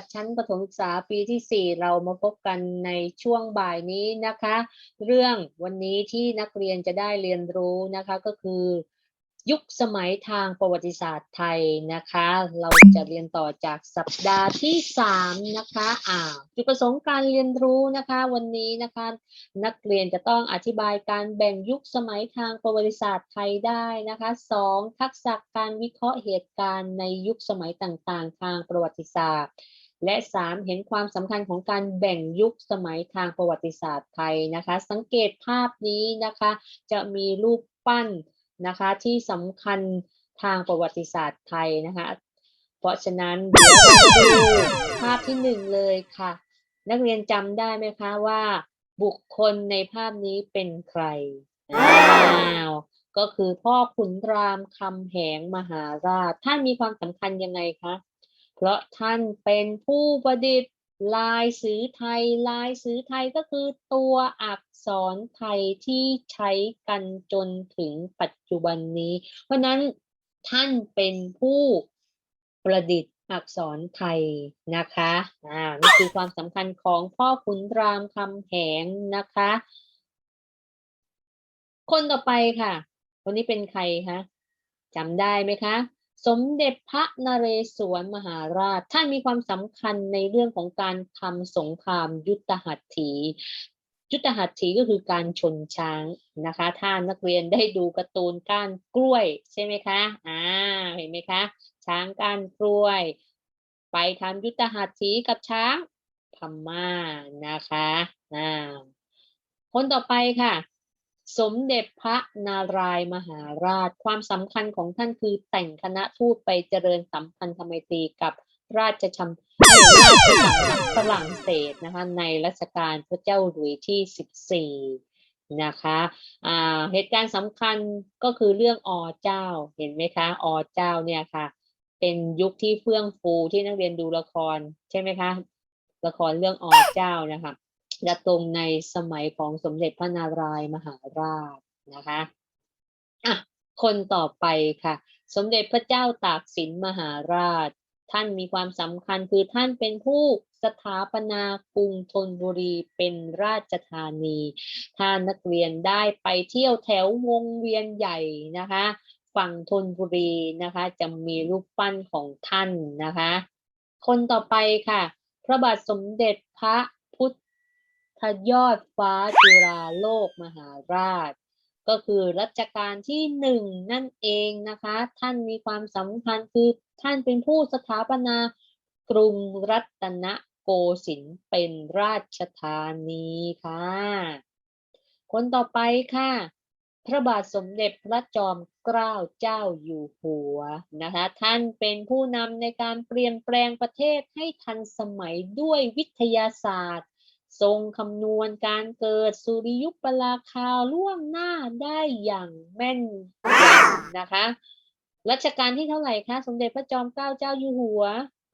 ดับชั้นประถมศึกษาปีที่ 4 เรามาพบกันในช่วงบ่ายนี้นะคะ เรื่องวันนี้ที่นักเรียนจะได้เรียนรู้นะคะก็คือ ยุคสมัยทางประวัติศาสตร์ไทยนะคะ เราจะเรียนต่อจากสัปดาห์ที่ 3 นะคะอ่าจุดประสงค์การเรียนรู้นะคะ วันนี้นะคะ นักเรียนจะต้องอธิบายการแบ่งยุคสมัยทางประวัติศาสตร์ไทยได้นะคะสองทักษะการวิเคราะห์เหตุการณ์ในยุคสมัยต่างๆ ทางประวัติศาสตร์ และ 3 เห็นความสำคัญของการแบ่งยุคสมัยทางประวัติศาสตร์ไทยนะคะ สังเกตภาพนี้นะคะ จะมีรูปปั้นนะคะที่สำคัญทางประวัติศาสตร์ไทยนะคะ เพราะฉะนั้นเดี๋ยวเราดูภาพที่หนึ่งเลยค่ะ นักเรียนจำได้ไหมคะว่าบุคคลในภาพนี้เป็นใครอ้าวก็คือพ่อขุนรามคำแหงมหาราชท่านมีความสำคัญยังไงคะ เพราะท่านเป็นผู้ประดิษฐ์ลายสือไทย ลายสือไทยก็คือตัวอักษรไทยที่ใช้กันจนถึงปัจจุบันนี้ เพราะฉะนั้นท่านเป็นผู้ประดิษฐ์อักษรไทยนะคะอ่านี่คือความสำคัญของพ่อขุนรามคำแหงนะคะ คนต่อไปค่ะ คนนี้เป็นใครคะจำได้ไหมคะ สมเด็จพระนเรศวรมหาราช ท่านมีความสำคัญในเรื่องของการทำสงครามยุทธหัตถี ยุทธหัตถีก็คือการชนช้างนะคะถ้านักเรียนได้ดูการ์ตูนก้านกล้วยใช่ไหมคะอ่าเห็นไหมคะ ช้างก้านกล้วย ไปทำยุทธหัตถีกับช้างพม่านะคะอ่าคนต่อไปค่ะ สมเด็จพระนารายมหาราช ความสำคัญของท่านคือแต่งคณะทูตไปเจริญสัมพันธไมตรีกับราชชำราชสำนักฝรั่งเศสนะคะในรัชกาลพระเจ้าหลุยที่ 14 นะคะอ่าเหตุการณ์สำคัญก็คือเรื่องอเจ้าเห็นไหมคะอเจ้าเนี่ยค่ะ เป็นยุคที่เฟื่องฟูที่นักเรียนดูละครใช่ไหมคะละครเรื่องอเจ้านะคะ จะตรงในสมัยของสมเด็จพระนารายมหาราชนะคะอะคนต่อไปค่ะ สมเด็จพระเจ้าตากสินมหาราช ท่านมีความสำคัญคือท่านเป็นผู้สถาปนากรุงธนบุรีเป็นราชธานีถ้านักเรียนได้ไปเที่ยวแถววงเวียนใหญ่นะคะ ฝั่งธนบุรีนะคะ จะมีรูปปั้นของท่านนะคะ คนต่อไปค่ะ พระบาทสมเด็จพระ พุทยอดฟ้าจุฬาโลกมหาราช ก็คือรัชกาลที่หนึ่งนั่นเองนะคะ ท่านมีความสำคัญคือท่านเป็นผู้สถาปนากรุงรัตนโกสินทร์เป็นราชธานีค่ะ คนต่อไปค่ะ พระบาทสมเด็จพระจอมเกล้าเจ้าอยู่หัวนะคะ ท่านเป็นผู้นำในการเปลี่ยนแปลงประเทศให้ทันสมัยด้วยวิทยาศาสตร์ ทรงคำนวณการเกิดสุริยุปราคาล่วงหน้าได้อย่างแม่นยำนะคะรัชกาลที่เท่าไหร่คะ สมเด็จพระจอมเกล้าเจ้าอยู่หัว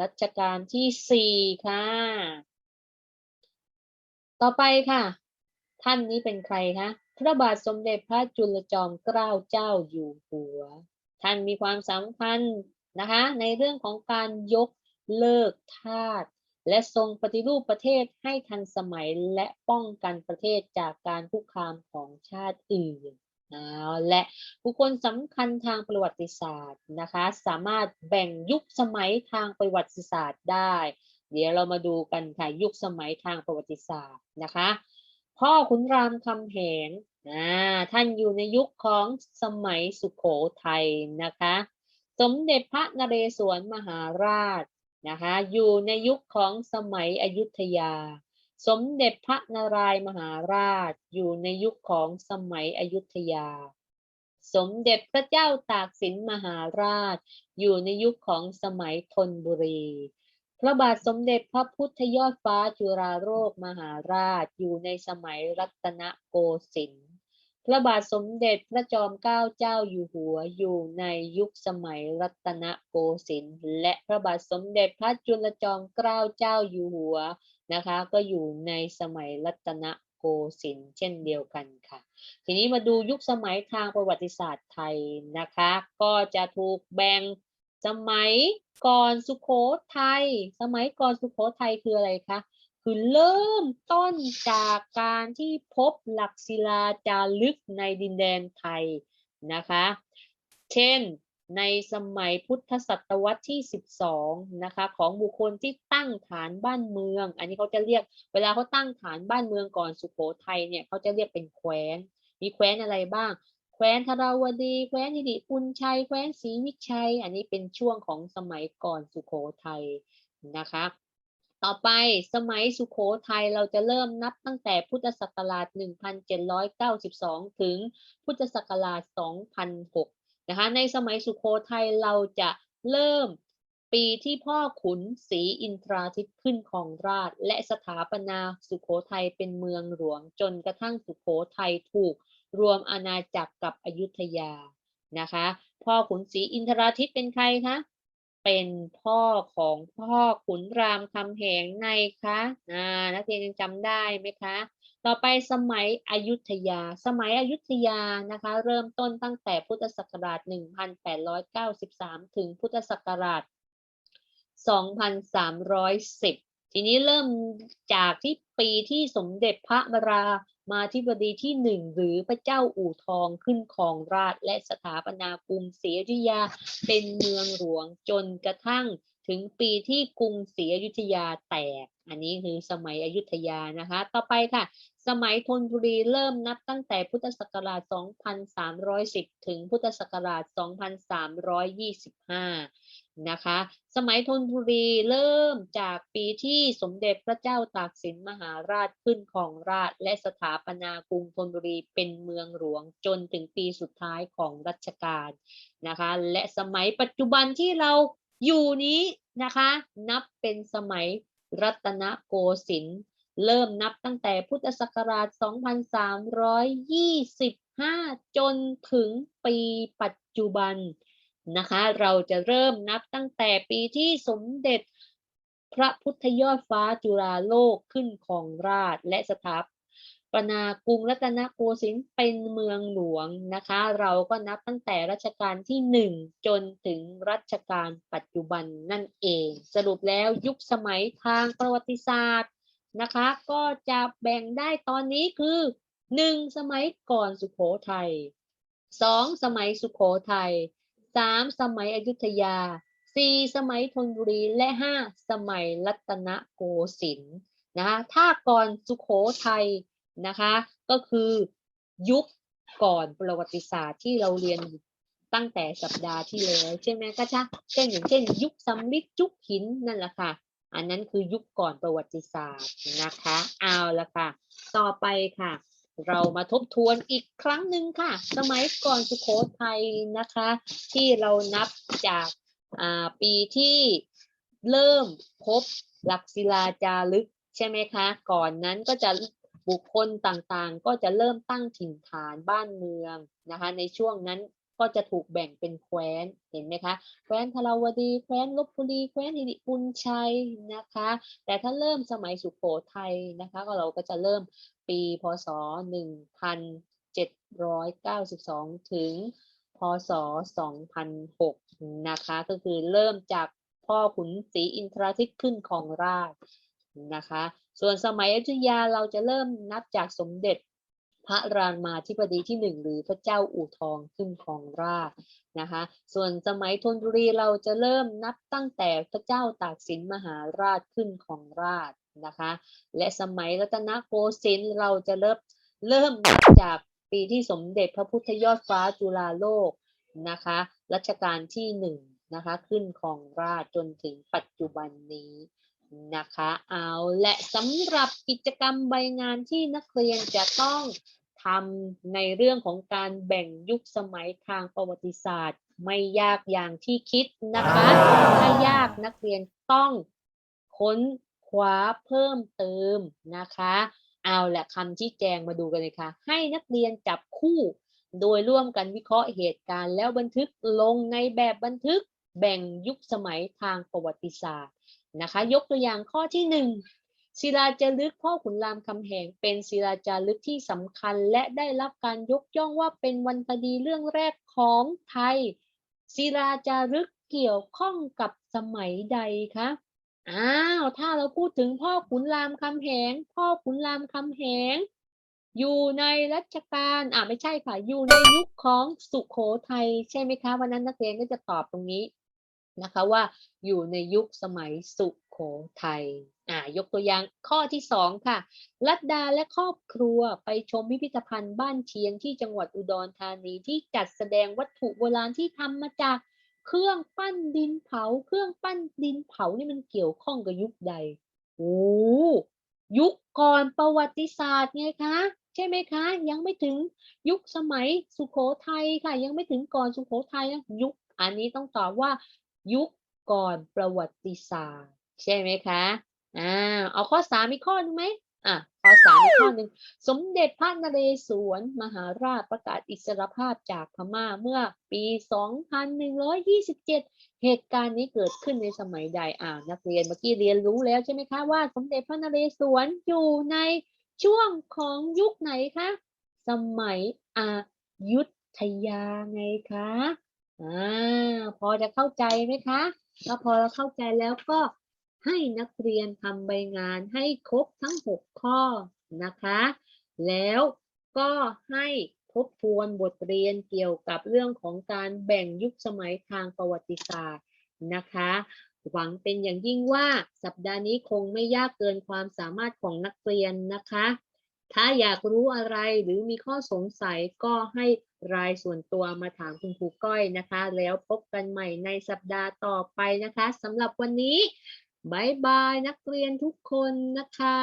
รัชกาลที่สี่ค่ะ ต่อไปค่ะ ท่านนี้เป็นใครคะ พระบาทสมเด็จพระจุลจอมเกล้าเจ้าอยู่หัว ท่านมีความสำคัญนะคะ ในเรื่องของการยกเลิกทาส และทรงปฏิรูปประเทศให้ทันสมัยและป้องกันประเทศจากการคุกคามของชาติอื่นและบุคคลสำคัญทางประวัติศาสตร์นะคะ สามารถแบ่งยุคสมัยทางประวัติศาสตร์ได้ เดี๋ยวเรามาดูกันค่ะยุคสมัยทางประวัติศาสตร์นะคะ พ่อขุนรามคำแหงท่านอยู่ในยุคของสมัยสุขโขทัยนะคะ สมเด็จพระนเรศวรมหาราช นะคะอยู่ในยุคของสมัยอยุธยา สมเด็จพระนารายมหาราช อยู่ในยุคของสมัยอยุธยา สมเด็จพระเจ้าตากสินมหาราช อยู่ในยุคของสมัยธนบุรี พระบาทสมเด็จพระพุทธยอดฟ้าจุฬาโลกมหาราช อยู่ในสมัยรัตนโกสินทร์ พระบาทสมเด็จพระจอมเกล้าเจ้าอยู่หัวอยู่ในยุคสมัยรัตนโกสินทร์และพระบาทสมเด็จพระจุลจอมเกล้าเจ้าอยู่หัวนะคะ ก็อยู่ในสมัยรัตนโกสินทร์เช่นเดียวกันค่ะ ทีนี้มาดูยุคสมัยทางประวัติศาสตร์ไทยนะคะ ก็จะถูกแบ่งสมัยก่อนสุโขทัยสมัยก่อนสุโขทัยคืออะไรคะ คือเริ่มต้นจากการที่พบหลักศิลาจารึกในดินแดนไทยนะคะ เช่นในสมัยพุทธศตวรรษที่ 12 นะคะ ของบุคคลที่ตั้งฐานบ้านเมือง อันนี้เขาจะเรียกเวลาเขาตั้งฐานบ้านเมืองก่อนสุโขทัยเนี่ยเขาจะเรียกเป็นแคว้น มีแคว้นอะไรบ้าง แคว้นธาราวดี แคว้นหิริปุนชัย แคว้นศรีวิชัย อันนี้เป็นช่วงของสมัยก่อนสุโขทัยนะคะ ต่อไปสมัยสุโขทัยเราจะเริ่มนับตั้งแต่พุทธศักราช 1792 ถึงพุทธศักราช 2006 นะคะ ในสมัยสุโขทัยเราจะเริ่มปีที่พ่อขุนศรีอินทราทิตขึ้นครองราช และสถาปนาสุโขทัยเป็นเมืองหลวง จนกระทั่งสุโขทัยถูกรวมอาณาจักรกับอยุธยานะคะ พ่อขุนศรีอินทราทิตเป็นใครคะ เป็นพ่อของพ่อขุนรามคำแหงไงคะอ่านักเรียนยังจำได้ไหมคะ ต่อไปสมัยอยุธยา สมัยอยุธยานะคะ เริ่มต้นตั้งแต่พุทธศักราช 1893 ถึงพุทธศักราช 2310 ทีนี้เริ่มจากที่ปีที่สมเด็จพระบรามาธิบดีที่หนึ่งหรือพระเจ้าอู่ทองขึ้นครองราชและสถาปนากรุงศรีอยุธยาเป็นเมืองหลวงจนกระทั่งถึงปีที่กรุงศรีอยุธยาแตก อันนี้คือสมัยอยุธยานะคะ ต่อไปค่ะ สมัยธนบุรีเริ่มนับตั้งแต่พุทธศักราช 2310 ถึงพุทธศักราช 2325 นะคะ สมัยธนบุรีเริ่มจากปีที่สมเด็จพระเจ้าตากสินมหาราชขึ้นครองราชและสถาปนากรุงธนบุรีเป็นเมืองหลวงจนถึงปีสุดท้ายของรัชกาลนะคะ และสมัยปัจจุบันที่เราอยู่นี้นะคะ นับเป็นสมัยรัตนโกสินทร์ เริ่มนับตั้งแต่พุทธศักราช 2325 จนถึงปีปัจจุบันนะคะ เราจะเริ่มนับตั้งแต่ปีที่สมเด็จพระพุทธยอดฟ้าจุฬาโลกขึ้นของราชและสถาปนากรุงรัตนโกสินทร์เป็นเมืองหลวงนะคะ เราก็นับตั้งแต่รัชกาลที่หนึ่งจนถึงรัชกาลปัจจุบันนั่นเอง สรุปแล้วยุคสมัยทางประวัติศาสตร์ นะคะ ก็จะแบ่งได้ตอนนี้คือ 1. สมัยก่อนสุโขทัย 2. สมัยสุโขทัย 3. สมัยอยุธยา 4. สมัยธนบุรีและ 5. สมัยรัตนโกสินทร์นะคะถ้าก่อนสุโขทัยนะคะ ก็คือยุคก่อนประวัติศาสตร์ที่เราเรียนตั้งแต่สัปดาห์ที่แล้วใช่ไหมก็จะเช่นอย่างเช่น ยุคสำริดยุคหินนั่นแหละค่ะ อันนั้นคือยุคก่อนประวัติศาสตร์นะคะ เอาละค่ะ ต่อไปค่ะ เรามาทบทวนอีกครั้งหนึ่งค่ะ สมัยก่อนสุโขทัยนะคะ ที่เรานับจากปีที่เริ่มพบหลักศิลาจารึกใช่ไหมคะ ก่อนนั้นก็จะบุคคลต่างๆ ก็จะเริ่มตั้งถิ่นฐานบ้านเมืองนะคะ ในช่วงนั้น ก็จะถูกแบ่งเป็นแคว้นเห็นไหมคะแคว้นทราวดีแคว้นลบบุรีแคว้นหิริปุนชัยนะคะ แต่ถ้าเริ่มสมัยสุโขทัยนะคะ ก็เราก็จะเริ่มปีพศ 1792 ถึงพศ 2006 นะคะ ก็คือเริ่มจากพ่อขุนศรีอินทราทิตย์ขึ้นของราชนะคะ ส่วนสมัยอยุธยาเราจะเริ่มนับจากสมเด็จ พระรามาธิบดีที่หนึ่งหรือพระเจ้าอู่ทองขึ้นครองราชนะคะ ส่วนสมัยธนบุรีเราจะเริ่มนับตั้งแต่พระเจ้าตากสินมหาราชขึ้นของราชนะคะ และสมัยรัตนโกสินทร์เราจะเริ่มเริ่มจากปีที่สมเด็จพระพุทธยอดฟ้าจุฬาโลกนะคะรัชกาลที่หนึ่งนะคะขึ้นของราชจนถึงปัจจุบันนี้ นะคะ เอาและสำหรับกิจกรรมใบงานที่นักเรียนจะต้องทำในเรื่องของการแบ่งยุคสมัยทางประวัติศาสตร์ ไม่ยากอย่างที่คิดนะคะ ถ้ายากนักเรียนต้องค้นคว้าเพิ่มเติมนะคะ เอาแหละคำชี้แจงมาดูกันเลยค่ะ ให้นักเรียนจับคู่ โดยร่วมกันวิเคราะห์เหตุการณ์แล้วบันทึกลงในแบบบันทึกแบ่งยุคสมัยทางประวัติศาสตร์ นะคะ ยกตัวอย่างข้อที่หนึ่งศิลาจารึกพ่อขุนรามคำแหงเป็นศิลาจารึกที่สำคัญ และได้รับการยกย่องว่าเป็นวรรณคดีเรื่องแรกของไทย ศิลาจารึกเกี่ยวข้องกับสมัยใดคะอ้าวถ้าเราพูดถึงพ่อขุนรามคำแหง พ่อขุนรามคำแหง อยู่ในรัชกาลอ่าไม่ใช่ค่ะอยู่ในยุคของสุโขทัยใช่ไหมคะวันนั้นนักเรียนก็จะตอบตรงนี้ นะคะว่าอยู่ในยุคสมัยสุโขทัยอ่ายกตัวอย่างข้อที่สองค่ะรัตดาและครอบครัวไปชมพิพิธภัณฑ์บ้านเชียงที่จังหวัดอุดรธานีที่จัดแสดงวัตถุโบราณที่ทำมาจากเครื่องปั้นดินเผา เครื่องปั้นดินเผานี่มันเกี่ยวข้องกับยุคใดโอ้ยุคก่อนประวัติศาสตร์ไงคะใช่ไหมคะ ยังไม่ถึงยุคสมัยสุโขทัยค่ะ ยังไม่ถึงก่อนสุโขทัยนะยุคอันนี้ต้องตอบว่า ยุคก่อนประวัติศาสตร์ ใช่ไหมคะอ่าเอาข้อสามอีกข้อหนึงไหมอะข้อสามอีกข้อหนึ่งสมเด็จพระนเรศวรมหาราชประกาศอิสรภาพจากพม่าเมื่อปี 2127 เหตุการณ์นี้เกิดขึ้นในสมัยใดอ่านักเรียนเมื่อกี้เรียนรู้แล้วใช่ไหมคะว่า สมเด็จพระนเรศวรอยู่ในช่วงของยุคไหนคะสมัยอายุทยาไงคะ อ่าพอจะเข้าใจไหมคะก็พอเราเข้าใจแล้วก็ให้นักเรียนทำใบงานให้ครบทั้ง 6 ข้อนะคะ แล้วก็ให้ทบทวนบทเรียนเกี่ยวกับเรื่องของการแบ่งยุคสมัยทางประวัติศาสตร์นะคะ หวังเป็นอย่างยิ่งว่าสัปดาห์นี้คงไม่ยากเกินความสามารถของนักเรียนนะคะ ถ้าอยากรู้อะไรหรือมีข้อสงสัยก็ให้ รายส่วนตัวมาถามคุณครูก้อยนะคะ แล้วพบกันใหม่ในสัปดาห์ต่อไปนะคะสำหรับวันนี้บายบายนักเรียนทุกคนนะคะ